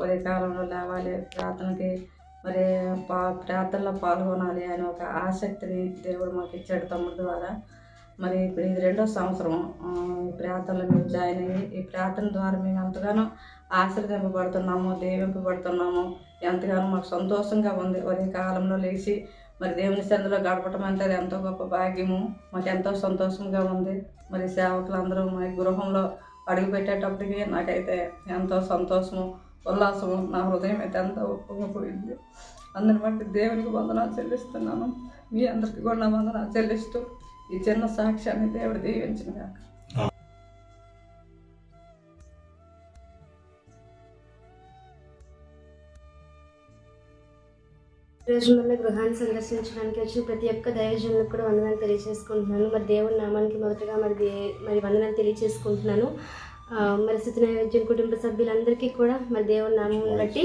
ఉదయకాలంలో లేవాలి ప్రార్థనకి మరి పా ప్రార్థనలో పాల్గొనాలి అనే ఒక ఆసక్తిని దేవుడు మాకు ఇచ్చాడు తమ్ముడు ద్వారా. మరి ఇప్పుడు ఇది రెండో సంవత్సరం ఈ ప్రార్థనలో మేము జాయిన్ అయ్యి ఈ ప్రార్థన ద్వారా మేము ఎంతగానో ఆశ్రదింపబడుతున్నాము దీవింపబడుతున్నాము. ఎంతగానో మాకు సంతోషంగా ఉంది. ఒరే కాలంలో లేచి మరి దేవుని సందులో గడపటం అంటే అది ఎంతో గొప్ప భాగ్యము. మాకు ఎంతో సంతోషంగా ఉంది. మరి సేవకులందరూ మా గృహంలో అడుగు పెట్టేటప్పటికి నాకైతే ఎంతో సంతోషము. ఉల్లాసము నా హృదయం అయితే అంతా ఒప్పుకుపోయింది అందరిని బట్టి దేవునికి వందనాలు చెల్లిస్తున్నాను. మీ అందరికీ కూడా నా వందనాలు చెల్లిస్తూ ఈ చిన్న సాక్ష్యాన్ని దేవుడు దీవించిన కాక ఈరోజు మన గృహాన్ని సందర్శించడానికి వచ్చిన ప్రతి ఒక్క దైవజనులకు కూడా వందనాలు తెలియజేసుకుంటున్నాను. మరి దేవుడి నామానికి మొదటగా మరి మరి వందనాలు తెలియజేసుకుంటున్నాను. మరి స్థితి నైవేద్యం కుటుంబ సభ్యులందరికీ కూడా మరి దేవుని నామం బట్టి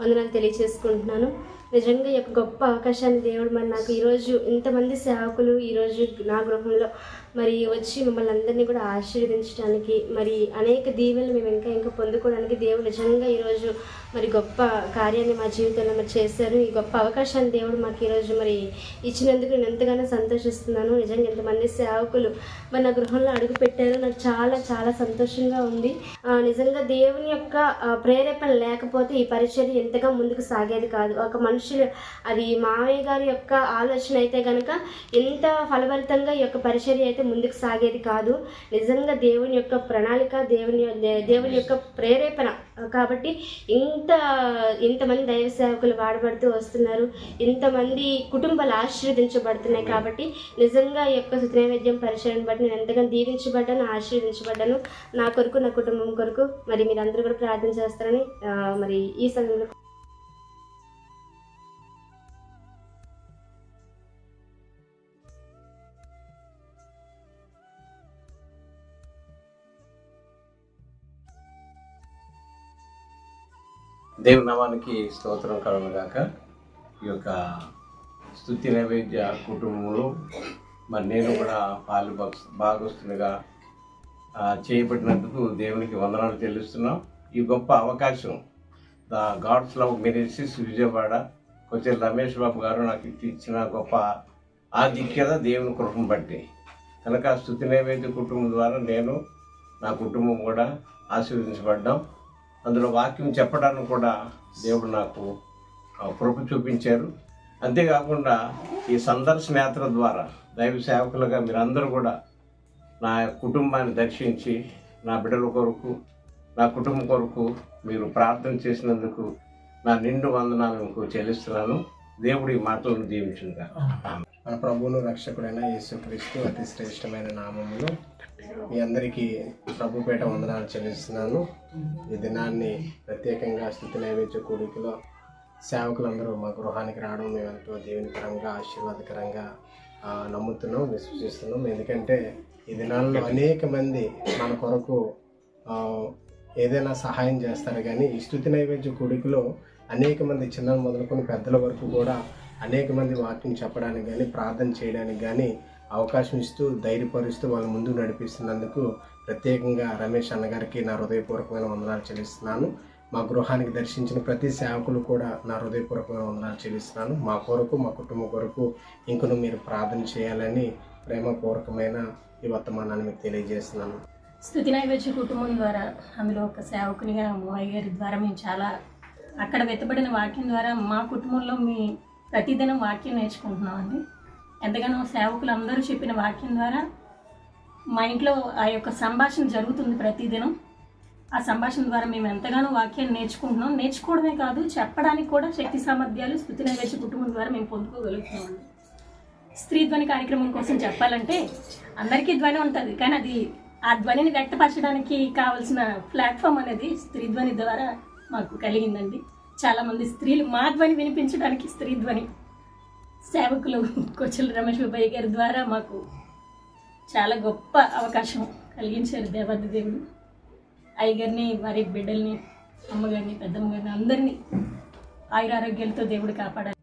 వందనాలు తెలియజేసుకుంటున్నాను. నిజంగా ఈ యొక్క గొప్ప అవకాశాన్ని దేవుడు మరి నాకు ఈరోజు ఇంతమంది సేవకులు ఈరోజు నా గృహంలో మరి వచ్చి మిమ్మల్ని అందరినీ కూడా ఆశీర్వదించడానికి మరి అనేక దీవెనలు మేము ఇంకా ఇంకా పొందుకోవడానికి దేవుడు నిజంగా ఈరోజు మరి గొప్ప కార్యాన్ని మా జీవితంలో మరి చేశారు. ఈ గొప్ప అవకాశాన్ని దేవుడు మాకు ఈరోజు మరి ఇచ్చినందుకు నేను ఎంతగానో సంతోషిస్తున్నాను. నిజంగా ఎంతమంది సేవకులు మరి నా గృహంలో అడుగు పెట్టారు నాకు చాలా చాలా సంతోషంగా ఉంది. నిజంగా దేవుని యొక్క ప్రేరేపణ లేకపోతే ఈ పరిచయం ఎంతగా ముందుకు సాగేది కాదు. ఒక మనుషులు. అది మామయ్య గారి యొక్క ఆలోచన అయితే కనుక ఎంత ఫలభరితంగా ఈ యొక్క పరిచర్య అయితే ముందుకు సాగేది కాదు. నిజంగా దేవుని యొక్క ప్రణాళిక దేవుని దేవుని యొక్క ప్రేరేపణ. కాబట్టి ఇంత ఇంతమంది దైవ సేవకులు వాడబడుతూ వస్తున్నారు. ఇంతమంది కుటుంబాలు ఆశీర్వదించబడుతున్నాయి కాబట్టి నిజంగా ఈ యొక్క నైవేద్యం పరిచయం బట్టి నేను ఎంతగానో దీవించబడ్డాను ఆశీర్వదించబడ్డాను. నా కొరకు నా కుటుంబం కొరకు మరి మీరందరూ కూడా ప్రార్థన చేస్తారని మరి ఈ సమయంలో దేవుని నామానికి స్తోత్రం కలగాక ఈ యొక్క స్థుతి నైవేద్య కుటుంబంలో మరి నేను కూడా పాలు భాగస్తునిగా చేయబడినందుకు దేవునికి వందనాలు చెల్లిస్తున్నాం ఈ గొప్ప అవకాశం the God's love mercies Vijayawada కొంచెం రమేష్ బాబు గారు నాకు ఇచ్చిన గొప్ప ఆధిక్యత దేవుని కృపను బట్టి. కనుక స్థుతి నైవేద్య కుటుంబం ద్వారా నేను నా కుటుంబం కూడా ఆశీర్వదించబడ్డాం. అందులో వాక్యం చెప్పడానికి కూడా దేవుడు నాకు కృప చూపించారు. అంతేకాకుండా ఈ సందర్శన యాత్ర ద్వారా దైవ సేవకులుగా మీరందరూ కూడా నా కుటుంబాన్ని దర్శించి నా బిడ్డల కొరకు నా కుటుంబం కొరకు మీరు ప్రార్థన చేసినందుకు నా నిండు వందనాలు మీకు చెల్లిస్తున్నాను. దేవుడి మాటలను దీవించుగా మన ప్రభువును రక్షకుడైన యేసుక్రీస్తు అతి శ్రేష్టమైన నామములు మీ అందరికీ ప్రభుపేట వందనాలు చెల్లిస్తున్నాను. ఈ దినాన్ని ప్రత్యేకంగా స్థుతి నైవేద్య కూడికలో సేవకులందరూ మా గృహానికి రావడం మేము ఎంతో దీవెనకరంగా ఆశీర్వాదకరంగా నమ్ముతున్నాం విశ్వసిస్తున్నాం. ఎందుకంటే ఈ దినాల్లో అనేక మంది మన కొరకు ఏదైనా సహాయం చేస్తారు కానీ ఈ స్థుతి నైవేద్య కూడికలో అనేక మంది చిన్న మొదలుకొని పెద్దల వరకు కూడా అనేక మంది వాక్యం చెప్పడానికి కానీ ప్రార్థన చేయడానికి కానీ అవకాశం ఇస్తూ ధైర్యపరుస్తూ వాళ్ళ ముందు నడిపిస్తున్నందుకు ప్రత్యేకంగా రమేష్ అన్నగారికి నా హృదయపూర్వకమైన వందనాలు చెల్లిస్తున్నాను. మా గృహానికి దర్శించిన ప్రతి సేవకులు కూడా నా హృదయపూర్వకమైన వందనాలు చెల్లిస్తున్నాను. మా కొరకు మా కుటుంబం కొరకు ఇంకను మీరు ప్రార్థన చేయాలని ప్రేమపూర్వకమైన ఈ వర్తమానాన్ని మీకు తెలియజేస్తున్నాను. స్థుతి నైవేద్య కుటుంబం ద్వారా అందులో ఒక సేవకునిగా మోయ్య గారి ద్వారా మేము చాలా అక్కడ వెతబడిన వాక్యం ద్వారా మా కుటుంబంలో మీ ప్రతిదినం వాక్యం నేర్చుకుంటున్నామండి. ఎంతగానో సేవకులు అందరూ చెప్పిన వాక్యం ద్వారా మా ఇంట్లో ఆ యొక్క సంభాషణ జరుగుతుంది ప్రతిదినం. ఆ సంభాషణ ద్వారా మేము ఎంతగానో వాక్యాన్ని నేర్చుకుంటున్నాం. నేర్చుకోవడమే కాదు చెప్పడానికి కూడా శక్తి సామర్థ్యాలు స్థుతి నైవేద్య కుటుంబం ద్వారా మేము పొందుకోగలుగుతున్నాం. స్త్రీ ధ్వని కార్యక్రమం కోసం చెప్పాలంటే అందరికీ ధ్వని ఉంటుంది కానీ అది ఆ ధ్వనిని వ్యక్తపరచడానికి కావాల్సిన ప్లాట్ఫామ్ అనేది స్త్రీ ధ్వని ద్వారా మాకు కలిగిందండి. చాలామంది స్త్రీలు మా ధ్వని వినిపించడానికి స్త్రీ ధ్వని సేవకులు కొచ్చుల రమేష్ బాబాయ్ గారి ద్వారా మాకు చాలా గొప్ప అవకాశం కలిగించారు దేవాది దేవుడు అయ్యగారిని వారి బిడ్డల్ని అమ్మగారిని పెద్దమ్మగారిని అందరినీ ఆయురారోగ్యాలతో దేవుడు కాపాడాలి.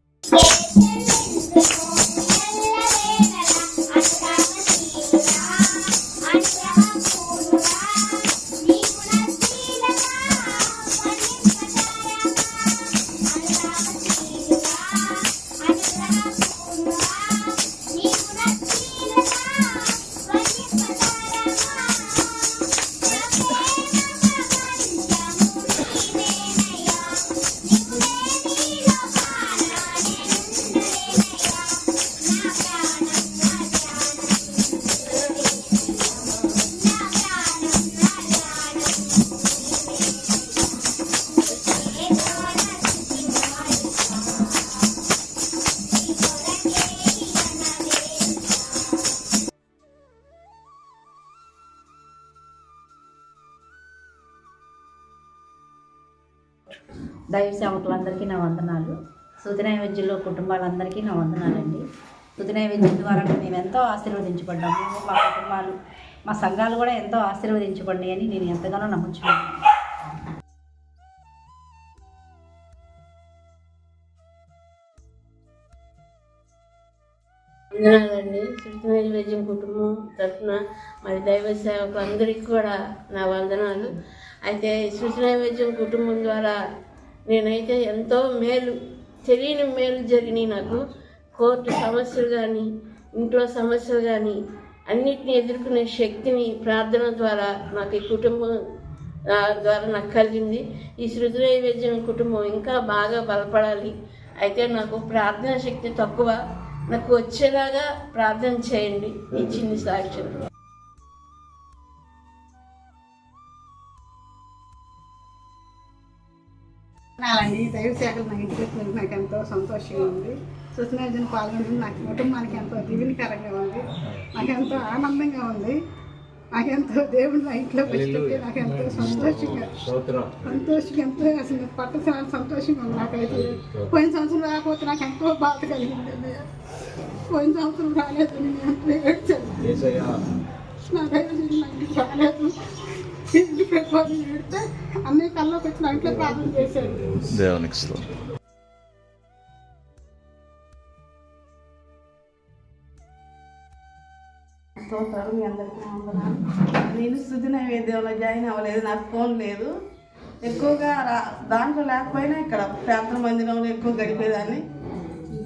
దైవ సేవకులందరికీ నా వందనాలు. శృతి నైవేద్యంలో కుటుంబాలందరికీ నా వందనాలండి. శృతి నైవేద్యం ద్వారా మేము ఎంతో ఆశీర్వదించబడ్డాము మా కుటుంబాలు మా సంఘాలు కూడా ఎంతో ఆశీర్వదించబడి అని నేను ఎంతగానో నమ్ముచున్నాను. వందనాలండి. సృష్టి నైవేద్యం కుటుంబం తరఫున మరి దైవ సేవకు అందరికీ కూడా నా వందనాలు. అయితే సృష్టి నైవేద్యం కుటుంబం ద్వారా నేనైతే ఎంతో మేలు తెలియని మేలు జరిగినాయి నాకు. కోర్టు సమస్యలు కానీ ఇంట్లో సమస్యలు కానీ అన్నిటిని ఎదుర్కొనే శక్తిని ప్రార్థన ద్వారా నాకు ఈ కుటుంబం ద్వారా నాకు కలిగింది. ఈ శృతి నైవేద్యం కుటుంబం ఇంకా బాగా బలపడాలి. అయితే నాకు ప్రార్థన శక్తి తక్కువ. నాకు వచ్చేలాగా ప్రార్థన చేయండి. ఈ చిన్ని సాక్ష్యం. నాలండి దైవ శాఖలు నాకు ఇంటికి వచ్చినందుకు నాకు ఎంతో సంతోషంగా ఉంది. సుస్నార్జన పాల్గొనడం నాకు కుటుంబానికి ఎంతో దీవెనకరంగా ఉంది. నాకు ఎంతో ఆనందంగా ఉంది. నాకెంతో దేవుడు నా ఇంట్లో పెట్టుకుంటే నాకు ఎంతో సంతోషంగా సంతోషంగా ఎంతో అసలు పట్టసారి సంతోషంగా ఉంది నాకైతే. పోయిన సంవత్సరం రాకపోతే నాకు ఎంతో బాధ కలిగింది. పోయిన సంవత్సరం రాలేదని నేను ఎంతో ఏడ్చాను. యేసయ్యా నా దైవం నా ఇంటికి రాలేదు. పెట్టుకొని ఇంట్లో ప్రార్థన చేశాడు దేవునికి స్తోత్రాలు మీ అందరికీ నేను శుద్ధి నైవేద్యంలో జాయిన్ అవ్వలేదు నాకు ఫోన్ లేదు. ఎక్కువగా రా దాంట్లో లేకపోయినా ఇక్కడ ప్రార్థన మందిరంలో ఎక్కువ గడిపేదాన్ని.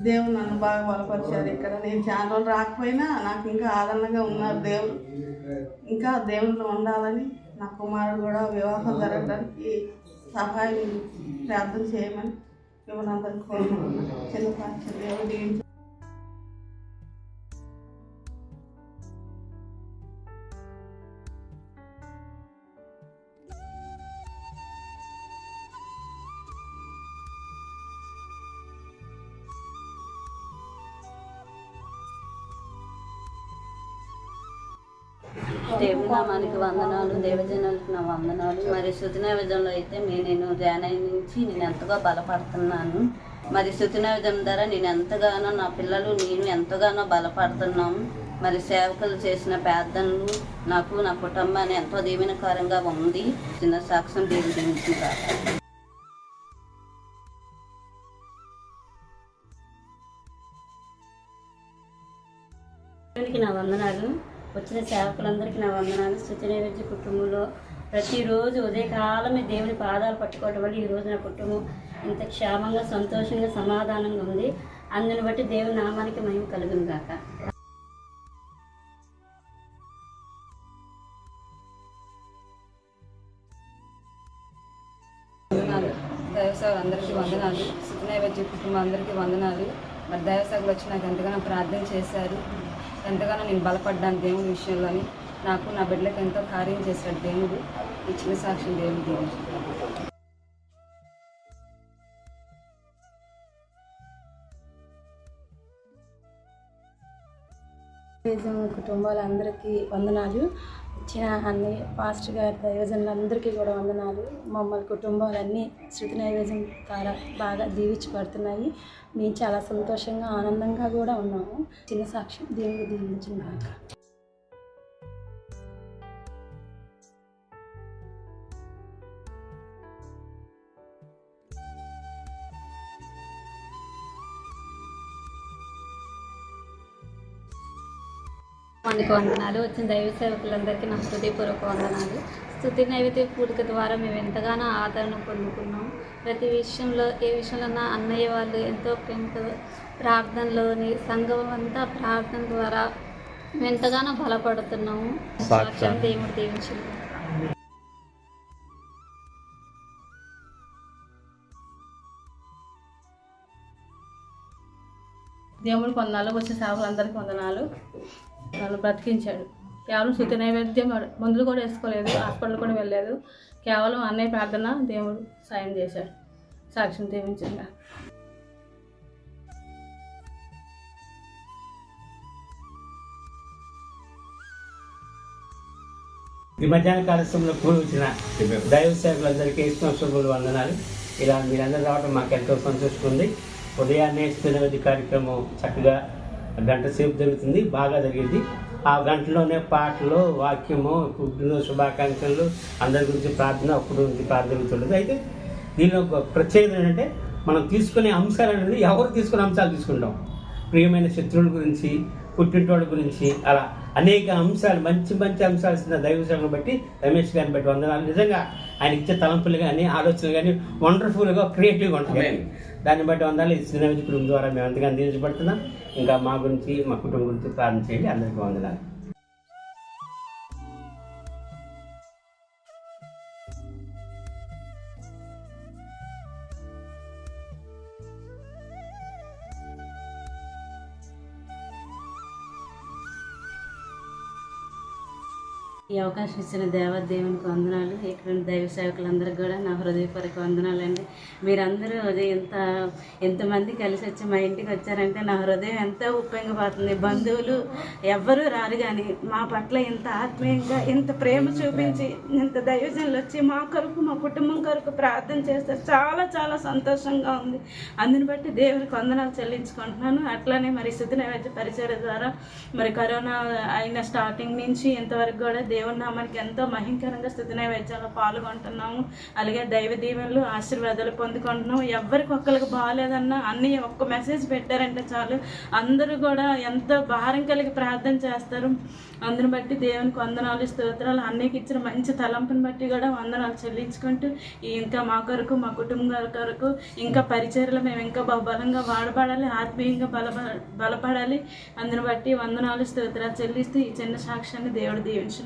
దేవుడు నన్ను బాగా బలపరిచారు ఇక్కడ. నేను చాలా రోజులు రాకపోయినా నాకు ఇంకా ఆదరణగా ఉన్నారు దేవుడు. ఇంకా దేవుళ్ళు ఉండాలని నా కుమారుడు కూడా వివాహం జరగడానికి సహాయం ప్రార్థన చేయమని మిమ్మల్ని అందరికీ కోరుకుంటున్నాను. చిన్న పాత్ర దేవుడు వందనాలు దేవజనాలకు నా వందనాలు. మరి శృతి నైవేద్యంలో అయితే మే నేను ధ్యానం నుంచి నేను ఎంతగా బలపడుతున్నాను. మరి శృతి నైవేద్యం ద్వారా నేను ఎంతగానో నా పిల్లలు నేను ఎంతగానో బలపడుతున్నాము మరి సేవకులు చేసిన ప్రార్థనలు నాకు నా కుటుంబాన్ని ఎంతో దీవెనకరంగా ఉంది. చిన్న సాక్ష్యం దేవుడి గురించి దేవునికి నా వందనాలు. వచ్చిన సేవకులందరికీ నా వందనాలు. స్థుతి నైవేద్య కుటుంబంలో ప్రతిరోజు ఉదయకాలమే దేవుని పాదాలు పట్టుకోవడం వల్ల ఈరోజు నా కుటుంబం ఇంత క్షేమంగా సంతోషంగా సమాధానంగా ఉంది. అందుని బట్టి దేవుని నామానికి మహిమ కలుగును గాక. అందరికీ వందనాలు. శుద్ధ నైవేద్య కుటుంబం అందరికీ వందనాలు. మరి దైవసాగులు వచ్చి నాకు ఎంతగానో ప్రార్థన చేశారు. ఎంతగానో నేను బలపడ్డాను దేవుని విషయంలోని నాకు నా బిడ్డలకు ఎంతో కార్యం చేశాడు దేవుడు. ఇచ్చిన సాక్షి సాక్ష్యం దేవుడు కుటుంబాలందరికీ వందనాలు. ఇచ్చిన అన్ని పాస్టర్ గారి దైవజనులందరికీ కూడా వందనాలు. మమ్మల్ని కుటుంబాలన్నీ శృతి నైవేద్యం ద్వారా బాగా దీవించబడుతున్నాయి. మేము చాలా సంతోషంగా ఆనందంగా కూడా ఉన్నాము. చిన్న సాక్ష్యం దేవుడు దీవించిన మనకు వందనాలు. వచ్చిన దైవ సేవకులందరికీ నా హృదయపూర్వక వందనాలు. స్థుతి నైవేద్య కూడిక ద్వారా మేము ఎంతగానో ఆదరణ పొందుకున్నాం. ప్రతి విషయంలో ఏ విషయంలో అన్నయ్య వాళ్ళు ఎంతో ప్రేమతో ప్రార్థనలోని సంఘం అంతా ప్రార్థన ద్వారా మేము ఎంతగానో బలపడుతున్నాము. సాక్ష్యం దేవుడు దీవించింది దేవుడికి వందనాలు వచ్చే సేవకులందరికీ వందనాలు. నన్ను బ్రతికించాడు. కేవలం శృతి నైవేద్యం మందులు కూడా వేసుకోలేదు హాస్పిటల్ కూడా వెళ్ళలేదు. కేవలం అన్నయ్య ప్రార్థన దేవుడు సాయం చేశాడు. సాక్ష్యం దీవించింది ఈ మధ్యాహ్న కాలశ్రమంలో కూడి వచ్చిన దైవ సేవలందరికీ ఇష్టం వందనాలు. ఇలా మీరందరూ రావడం మాకు ఎంతో సంతోషంగా ఉంది. ఉదయాన్నే స్థిరవతి కార్యక్రమం చక్కగా గంట సేపు జరుగుతుంది బాగా జరిగింది. ఆ గంటలోనే పాటలు వాక్యము పుట్టిన శుభాకాంక్షలు అందరి గురించి ప్రార్థన అప్పుడు నుంచి ప్రార్థన జరుగుతుంటుంది. అయితే దీనిలో ఒక ప్రత్యేకత ఏంటంటే మనం తీసుకునే అంశాలు అనేది ఎవరు తీసుకునే అంశాలు తీసుకుంటాం. ప్రియమైన శత్రువుల గురించి పుట్టినోళ్ళ గురించి అలా అనేక అంశాలు మంచి మంచి అంశాలు ఇస్తున్న దైవశాలను బట్టి రమేష్ గారిని బట్టి వందనాలు. నిజంగా ఆయన ఇచ్చే తలంపులు కానీ ఆలోచనలు కానీ వండర్ఫుల్గా క్రియేటివ్గా ఉంటాయి. దాన్ని బట్టి వందాలి. ఈ శ్రీనవిధి కుటుంబం ద్వారా మేము అంతగా అందించబడుతున్నాం. ఇంకా మా గురించి మా కుటుంబం గురించి ప్రారంభం చేయండి. అందరికీ వందనాలు. ఈ అవకాశం ఇచ్చిన దేవదేవునికి వందనాలు. ఇక్కడ దైవ సేవకులందరికీ కూడా నా హృదయపూర్వక వందనాలండి. మీరందరూ ఎంత ఎంతమంది కలిసి వచ్చి మా ఇంటికి వచ్చారంటే నా హృదయం ఎంతో ఉప్పొంగిపోతుంది బంధువులు ఎవ్వరూ రారు కానీ మా పట్ల ఇంత ఆత్మీయంగా ఇంత ప్రేమ చూపించి ఇంత దైవజనులు వచ్చి మా కొరకు మా కుటుంబం కొరకు ప్రార్థన చేస్తారు చాలా చాలా సంతోషంగా ఉంది. అందుని బట్టి దేవునికి వందనాలు చెల్లించుకుంటున్నాను. అట్లానే మరి శుద్ధ నైవేద్య పరిచయ ద్వారా మరి కరోనా అయిన స్టార్టింగ్ నుంచి ఇంతవరకు కూడా దేవుని నామానికి ఎంతో మహింకరంగా స్థుతిన నైవేద్యంలో పాల్గొంటున్నాము. అలాగే దైవ దీవెనలు ఆశీర్వాదాలు పొందుకుంటున్నాము. ఎవరికి ఒక్కరికి బాగాలేదన్నా అన్ని ఒక్క మెసేజ్ పెట్టారంటే చాలు. అందరూ కూడా ఎంతో భారం కలిగి ప్రార్థన చేస్తారు. అందుని బట్టి దేవునికి వందనాలు స్తోత్రాలు అన్నికి ఇచ్చిన మంచి తలంపుని బట్టి కూడా వందనాలు చెల్లించుకుంటూ ఇంకా మా కొరకు మా కుటుంబం కొరకు ఇంకా పరిచర్లు మేము ఇంకా బహుబలంగా వాడబడాలి ఆత్మీయంగా బల బలపడాలి. అందుని బట్టి వందనాలు స్తోత్రాలు చెల్లిస్తూ ఈ చిన్న సాక్ష్యాన్ని దేవుడు దీవించు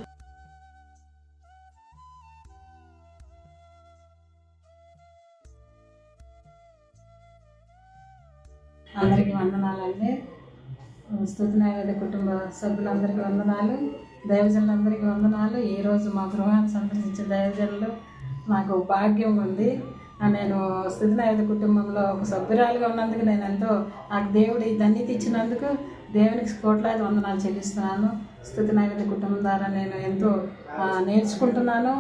అందరికీ వందనాలండి. స్థుతి నైవేద్య కుటుంబ సభ్యులందరికీ వందనాలు. దైవజనులందరికీ వందనాలు. ఈరోజు మా గృహాన్ని సందర్శించే దైవజనులు నాకు భాగ్యం ఉంది. నేను స్థుతినాయుధ కుటుంబంలో ఒక సభ్యురాలుగా ఉన్నందుకు నేను ఎంతో నాకు దేవుడి ధన్యత ఇచ్చినందుకు దేవునికి కోట్లాది వందనాలు చెల్లిస్తున్నాను. స్థుతినాయుధ కుటుంబం ద్వారా నేను ఎంతో నేర్చుకుంటున్నాను.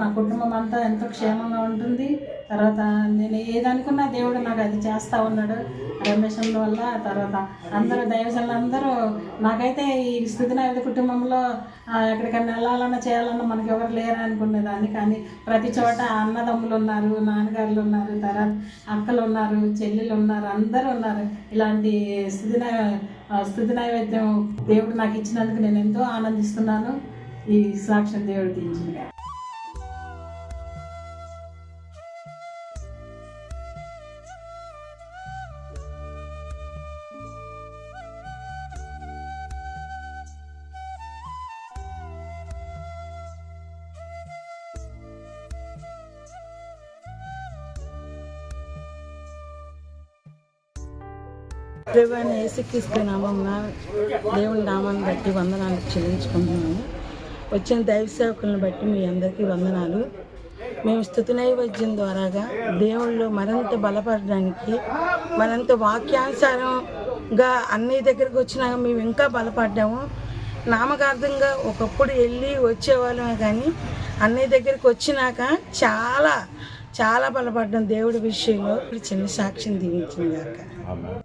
నా కుటుంబం అంతా ఎంతో క్షేమంగా ఉంటుంది. తర్వాత నేను ఏదనుకున్నా దేవుడు నాకు అది చేస్తూ ఉన్నాడు. రమేషన్ వల్ల తర్వాత అందరూ దైవజనులు అందరూ నాకైతే ఈ స్థితి నైవేద్య కుటుంబంలో ఎక్కడికైనా వెళ్ళాలన్నా చేయాలన్నా మనకి ఎవరు లేరు అనుకునేదాన్ని. కానీ ప్రతి చోట అన్నదమ్ములు ఉన్నారు నాన్నగారులు ఉన్నారు తర్వాత అక్కలు ఉన్నారు చెల్లెలు ఉన్నారు అందరూ ఉన్నారు. ఇలాంటి స్థితి స్థుతి నైవేద్యం దేవుడు నాకు ఇచ్చినందుకు నేను ఎంతో ఆనందిస్తున్నాను. ఈ సాక్ష్యం దేవుడు తీయించిన ప్రభువైన యేసుక్రీస్తు నామమున దేవుని నామాన్ని బట్టి వందనాలు చెల్లించుకుంటున్నాము. వచ్చిన దైవ సేవకులను బట్టి మీ అందరికీ వందనాలు. మేము స్థుతి నైవేద్యం ద్వారాగా దేవుళ్ళు మరింత బలపడడానికి మరింత వాక్యానుసారంగా అన్ని దగ్గరికి వచ్చినాక మేము ఇంకా బలపడ్డాము. నామకార్థంగా ఒకప్పుడు వెళ్ళి వచ్చేవాళ్ళమే కానీ అన్ని దగ్గరికి వచ్చినాక చాలా చాలా బలపడ్డాం దేవుడి విషయంలో. ఇప్పుడు చిన్న సాక్ష్యం దీవించింది కాక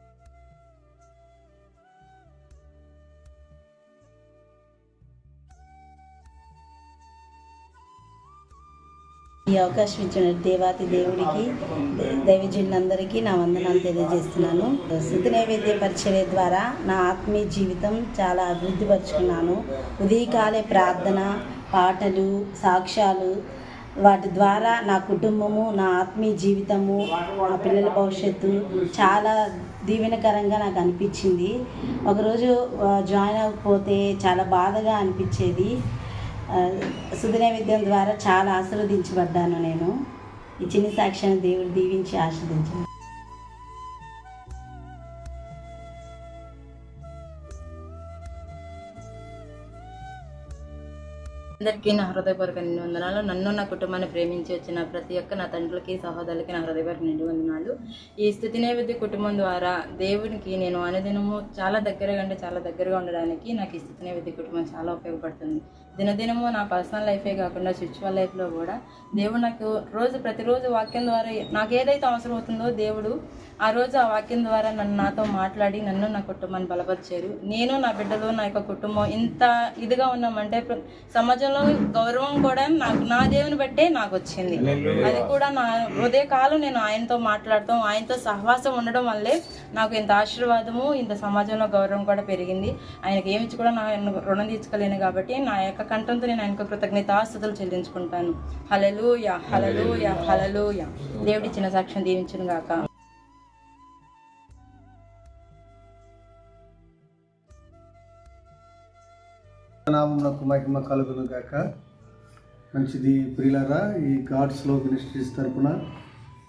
ఈ అవకాశం ఇచ్చిన దేవాతి దేవుడికి దైవజనులందరికీ నా వందనాలు తెలియజేస్తున్నాను. శృతి నైవేద్య పరిచర్య ద్వారా నా ఆత్మీయ జీవితం చాలా అభివృద్ధి పరుచుకున్నాను. ఉదయకాలే ప్రార్థన పాటలు సాక్ష్యాలు వాటి ద్వారా నా కుటుంబము నా ఆత్మీయ జీవితము నా పిల్లల భవిష్యత్తు చాలా దీవెనకరంగా నాకు అనిపించింది. ఒకరోజు జాయిన్ అవ్వకపోతే చాలా బాధగా అనిపించేది. ఆ, ద్వారా చాలా ఆశీర్వదించబడ్డాను నేను. ఈ చిన్న సాక్ష్యాన్ని దేవుడు దీవించి ఆశీర్వదించాను అందరికీ నా హృదయపూర్వక నిండు వందనాలు నన్ను నా కుటుంబాన్ని ప్రేమించి వచ్చిన ప్రతి ఒక్క నా తండ్రులకి సహోదరులకి నా హృదయపూర్వక నిండు వందనాలు. ఈ స్థుతి నైవేద్య కుటుంబం ద్వారా దేవునికి నేను అనుదినము చాలా దగ్గరగా అంటే చాలా దగ్గరగా ఉండడానికి నాకు ఈ స్థుతి నైవేద్య కుటుంబం చాలా ఉపయోగపడుతుంది. దినదినము నా పర్సనల్ లైఫే కాకుండా స్పిరిచువల్ లైఫ్లో కూడా దేవుడు నాకు రోజు ప్రతిరోజు వాక్యం ద్వారా నాకు ఏదైతే అవసరం అవుతుందో దేవుడు ఆ రోజు ఆ వాక్యం ద్వారా నన్ను నాతో మాట్లాడి నన్ను నా కుటుంబాన్ని బలపరిచారు. నేను నా బిడ్డలు నా యొక్క కుటుంబం ఇంత ఇదిగా ఉన్నామంటే సమాజంలో గౌరవం కూడా నాకు నా దేవుని బట్టే నాకు వచ్చింది. అది కూడా నా హృదయకాలం నేను ఆయనతో మాట్లాడటం ఆయనతో సహవాసం ఉండడం వల్లే నాకు ఇంత ఆశీర్వాదము ఇంత సమాజంలో గౌరవం కూడా పెరిగింది. ఆయనకి ఏమి ఇచ్చి కూడా నా రుణం తీర్చుకోలేను కాబట్టి నా యొక్క కంఠంతో నేను ఆయనకు కృతజ్ఞతాస్తుతులు చెల్లించుకుంటాను. హలలుయ హలలుయ హలలుయ దేవుడి చిన్న సాక్ష్యం దీవించును గాక. నామమునకు మహిమ కలుగును గాక. మంచిది ప్రియులరా ఈ గాడ్స్లో మినిస్ట్రీస్ తరపున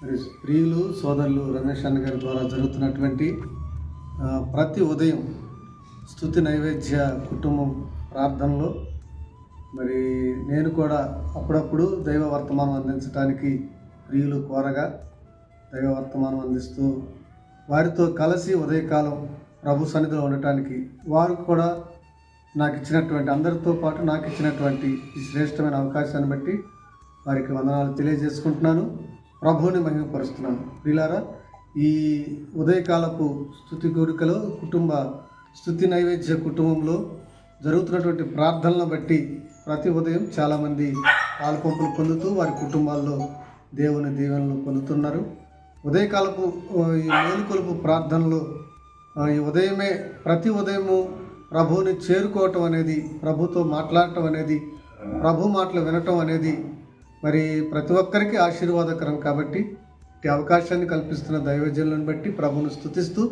మరి ప్రియులు సోదరులు రమేష్ అన్న గారి ద్వారా జరుగుతున్నటువంటి ప్రతి ఉదయం స్థుతి నైవేద్య కుటుంబం ప్రార్థనలో మరి నేను కూడా అప్పుడప్పుడు దైవ వర్తమానం అందించడానికి ప్రియులు కోరగా దైవ వర్తమానం అందిస్తూ వారితో కలిసి ఉదయకాలం ప్రభు సన్నిధిలో ఉండటానికి వారు కూడా నాకు ఇచ్చినటువంటి అందరితో పాటు నాకు ఇచ్చినటువంటి ఈ శ్రేష్టమైన అవకాశాన్ని బట్టి వారికి వందనాలు తెలియజేసుకుంటున్నాను. ప్రభువుని మహిమపరుస్తున్నాను. ప్రిలారా ఈ ఉదయకాలపు స్థుతి కోరికలో కుటుంబ స్థుతి నైవేద్య కుటుంబంలో జరుగుతున్నటువంటి ప్రార్థనలను బట్టి ప్రతి ఉదయం చాలామంది పాలపంపులు పొందుతూ వారి కుటుంబాల్లో దేవుని దీవెనలు పొందుతున్నారు. ఉదయకాలపు ఈ మేలుకొలుపు ప్రార్థనలో ఈ ఉదయమే ప్రతి ఉదయము ప్రభువుని చేరుకోవటం అనేది ప్రభుతో మాట్లాడటం అనేది ప్రభు మాటలు వినటం అనేది మరి ప్రతి ఒక్కరికి ఆశీర్వాదకరం కాబట్టి ఈ అవకాశాన్ని కల్పిస్తున్న దైవజనులను బట్టి ప్రభును స్తుతిస్తూ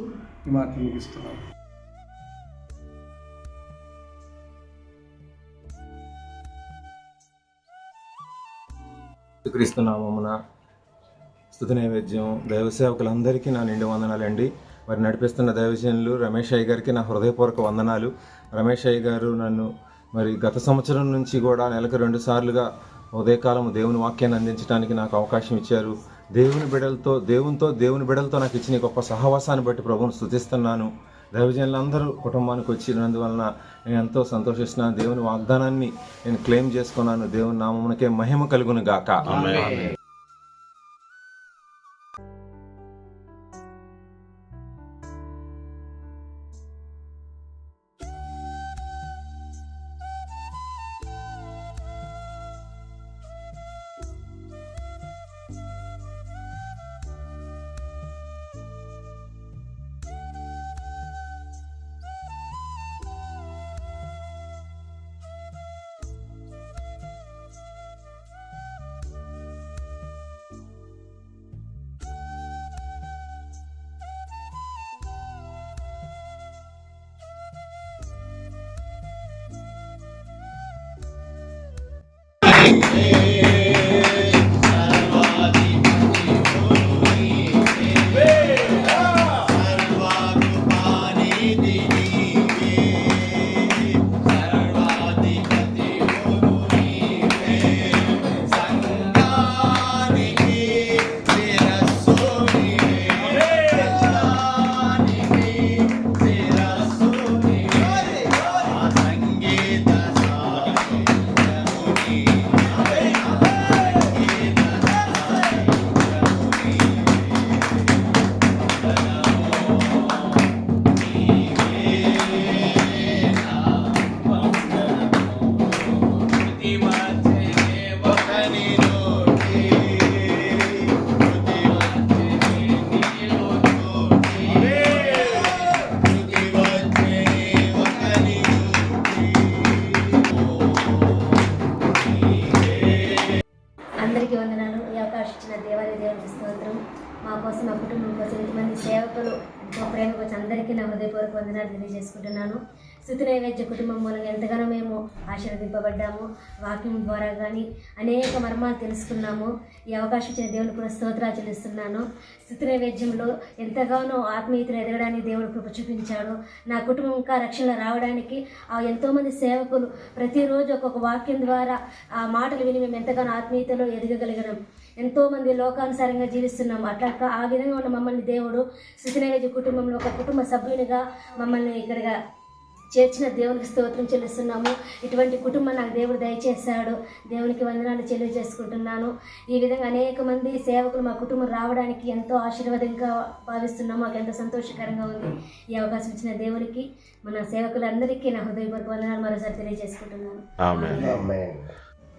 ఈ మాటలు ముగిస్తున్నాను క్రీస్తు నామమున స్థుతి నైవేద్యం దైవ సేవకులందరికీ నా నిండు వందనాలండి. మరి నడిపిస్తున్న దైవజనులు రమేష్ అయ్య గారికి నా హృదయపూర్వక వందనాలు. రమేష్ అయ్య గారు నన్ను మరి గత సంవత్సరం నుంచి కూడా నెలకు రెండు సార్లుగా ఉదయకాలం దేవుని వాక్యాన్ని అందించడానికి నాకు అవకాశం ఇచ్చారు. దేవుని బిడలతో దేవునితో దేవుని బిడలతో నాకు ఇచ్చిన గొప్ప సహవాసాన్ని బట్టి ప్రభువును స్థుతిస్తున్నాను దైవజనులందరూ కుటుంబానికి వచ్చినందువలన నేను ఎంతో సంతోషిస్తున్నాను. దేవుని వాగ్దానాన్ని నేను క్లెయిమ్ చేసుకున్నాను. దేవుని నామమునకే మహిమ కలుగును గాక కోసం నా కుటుంబం కోసం ఇంతమంది సేవకులు ఎంతో ప్రేమ వచ్చి అందరికీ నా హృదయపూర్వక వందనాలు తెలియజేసుకుంటున్నాను. శృతి నైవేద్య కుటుంబం మూలంగా ఎంతగానో మేము ఆశీర్వదింపబడ్డాము. వాకింగ్ ద్వారా కానీ అనేక మర్మాలు తెలుసుకున్నాము. ఈ అవకాశం ఇచ్చిన దేవుని కూడా స్తోత్రాలు చెల్లిస్తున్నాను. శృతి నైవేద్యంలో ఎంతగానో ఆత్మీయతను ఎదగడానికి దేవుడు కృప చూపించాడు. నా కుటుంబం ఇంకా రక్షణ రావడానికి ఆ ఎంతోమంది సేవకులు ప్రతిరోజు ఒక్కొక్క వాక్యం ద్వారా ఆ మాటలు విని మేము ఎంతగానో ఆత్మీయతలో ఎదగగలిగినాం ఎంతోమంది లోకానుసారంగా జీవిస్తున్నాం. అట్లా కా- ఆ విధంగా ఉన్న మమ్మల్ని దేవుడు స్థితి నైవేద్య కుటుంబంలో ఒక కుటుంబ సభ్యునిగా మమ్మల్ని ఇక్కడగా చేర్చిన దేవునికి స్తోత్రం చెల్లిస్తున్నాము. ఇటువంటి కుటుంబం నాకు దేవుడు దయచేశాడు. దేవునికి వందనాలు తెలియజేసుకుంటున్నాను. ఈ విధంగా అనేక మంది సేవకులు మా కుటుంబం రావడానికి ఎంతో ఆశీర్వాదంగా భావిస్తున్నాము. మాకు ఎంతో సంతోషకరంగా ఉంది ఈ అవకాశం ఇచ్చిన దేవునికి మన సేవకులందరికీ నా హృదయపూర్వక వందనాలు మరోసారి తెలియజేసుకుంటున్నాను. ఆమేన్.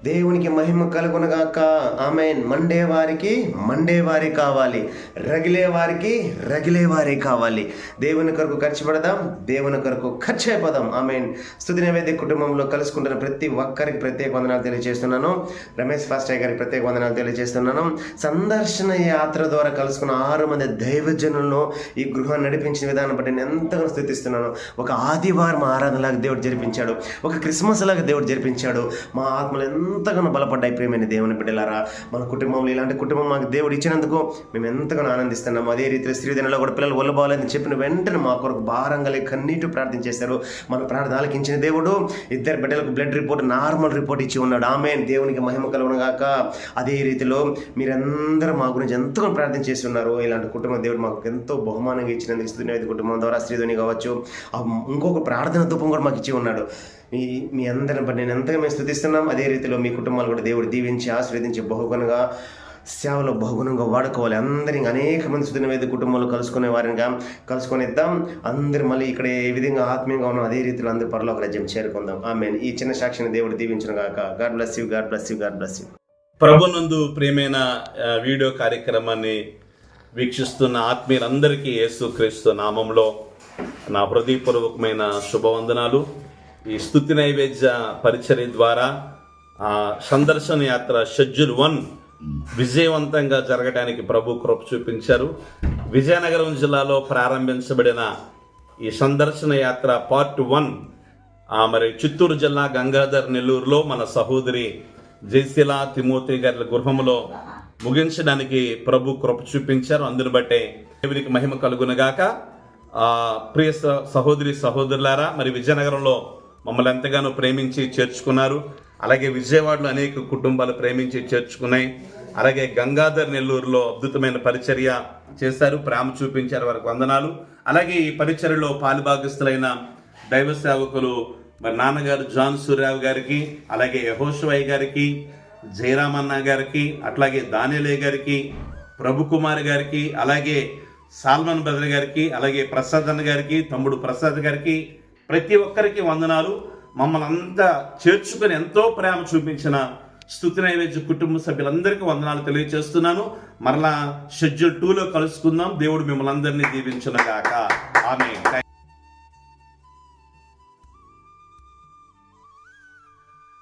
దేవునికి మహిమ కలుగునగాక. ఆమెన్. మండే వారికి మండే వారి కావాలి. రగిలే వారికి రగిలే వారే కావాలి. దేవుని కొరకు ఖర్చు పెడదాం దేవుని కొరకు ఖర్చు అయిపోదాం ఆమెన్. స్థుతి నైవేద్య కుటుంబంలో కలుసుకుంటున్న ప్రతి ఒక్కరికి ప్రత్యేక వందనాలు తెలియజేస్తున్నాను. రమేష్ ఫాస్టయ్య గారికి ప్రత్యేక వందనాలు తెలియజేస్తున్నాను. సందర్శన యాత్ర ద్వారా కలుసుకున్న ఆరు మంది దైవజనులను ఈ గృహం నడిపించిన విధానం బట్టి నేను ఎంతగానో స్థుతిస్తున్నాను. ఒక ఆదివారం ఆరాధనలాగా దేవుడు జరిపించాడు. ఒక క్రిస్మస్ లాగా దేవుడు జరిపించాడు. మా ఆత్మలు ఎంతగానో బలపడ్డాయి ప్రేమైన దేవుని బిడ్డలారా. మన కుటుంబంలో ఇలాంటి కుటుంబం మాకు దేవుడు ఇచ్చినందుకు మేము ఎంతగానో ఆనందిస్తున్నాము అదే రీతిలో స్త్రీదినలో కూడా పిల్లలు ఒళ్ళబాలని చెప్పిన వెంటనే మా కొరకు భారంగా కన్నీటి ప్రార్థన చేశారు. మన ప్రార్థన ఆలకించిన దేవుడు ఇద్దరు బిడ్డలకు బ్లడ్ రిపోర్ట్ నార్మల్ రిపోర్ట్ ఇచ్చి ఉన్నాడు. ఆమె దేవునికి మహిమ కలుగునగాక. అదే రీతిలో మీరందరూ మా గురించి ఎంతగానో ప్రార్థన చేసి ఉన్నారు. ఇలాంటి కుటుంబం దేవుడు మాకు ఎంతో బహుమానంగా ఇచ్చినందుకు స్థుతినైతే కుటుంబం ద్వారా శ్రీధుని కావచ్చు. ఇంకొక ప్రార్థన ధూపం కూడా మాకు ఇచ్చి ఉన్నాడు. మీ మీ అందరిని బట్టి నేను ఎంతగా మేము స్థుతిస్తున్నాం అదే రీతిలో మీ కుటుంబాలు కూడా దేవుడు దీవించి ఆశీర్వదించి బహుగుణంగా సేవలో బహుగుణంగా వాడుకోవాలి. అందరిని అనేక మంది సుదిన వేద కుటుంబాలు కలుసుకునే వారినిగా కలుసుకొని ఇద్దాం అందరు మళ్ళీ ఇక్కడ ఏ విధంగా ఆత్మీయంగా ఉన్నాం. అదే రీతిలో అందరు పరలోక రాజ్యం చేరుకుందాం. ఆమె ఈ చిన్న సాక్షిని దేవుడు దీవించిన గాక. God bless you God bless you God bless you. ప్రభునందు ప్రియమైన వీడియో కార్యక్రమాన్ని వీక్షిస్తున్న ఆత్మీయులందరికీ యేసుక్రీస్తు నామంలో నా హృదయపూర్వకమైన శుభవందనాలు. ఈ స్థుతి నైవేద్య పరిచర్య ద్వారా ఆ, సందర్శన యాత్ర షెడ్యూల్ వన్ విజయవంతంగా జరగడానికి ప్రభు కృప చూపించారు. విజయనగరం జిల్లాలో ప్రారంభించబడిన ఈ సందర్శన యాత్ర పార్ట్ వన్ ఆ మరి చిత్తూరు జిల్లా గంగాధర్ నెల్లూరులో మన సహోదరి జయశీల తిమోతి గారి గృహంలో ముగించడానికి ప్రభు కృప చూపించారు. అందుని బట్టే దేవునికి మహిమ కలుగునగాక. ప్రియ స- సహోదరి సహోదరులారా మరి విజయనగరంలో మమ్మల్ని ఎంతగానో ప్రేమించి చేర్చుకున్నారు. అలాగే విజయవాడలో అనేక కుటుంబాలు ప్రేమించి చేర్చుకున్నాయి. అలాగే గంగాధర్ నెల్లూరులో అద్భుతమైన పరిచర్య చేశారు. ప్రేమ చూపించారు వారికి వందనాలు. అలాగే ఈ పరిచర్యలో పాలుభాగస్తులైన దైవ సేవకులు మరి నాన్నగారు జాన్ సూర్యరావు గారికి అలాగే యహోషవయ్య గారికి జయరామన్న గారికి అట్లాగే దానిలే గారికి ప్రభుకుమార్ గారికి అలాగే సాల్మన్ బ్రదర్ గారికి అలాగే ప్రసాద్ అన్న గారికి తమ్ముడు ప్రసాద్ గారికి ప్రతి ఒక్కరికి వందనాలు. మమ్మల్ని అంతా చేర్చుకొని ఎంతో ప్రేమ చూపించిన స్థుతి నైవేద్య కుటుంబ సభ్యులందరికీ వందనాలు తెలియజేస్తున్నాను మరలా షెడ్యూల్ టూలో కలుసుకుందాం. దేవుడు మిమ్మల్ని అందరినీ దీవించునగాక. ఆమె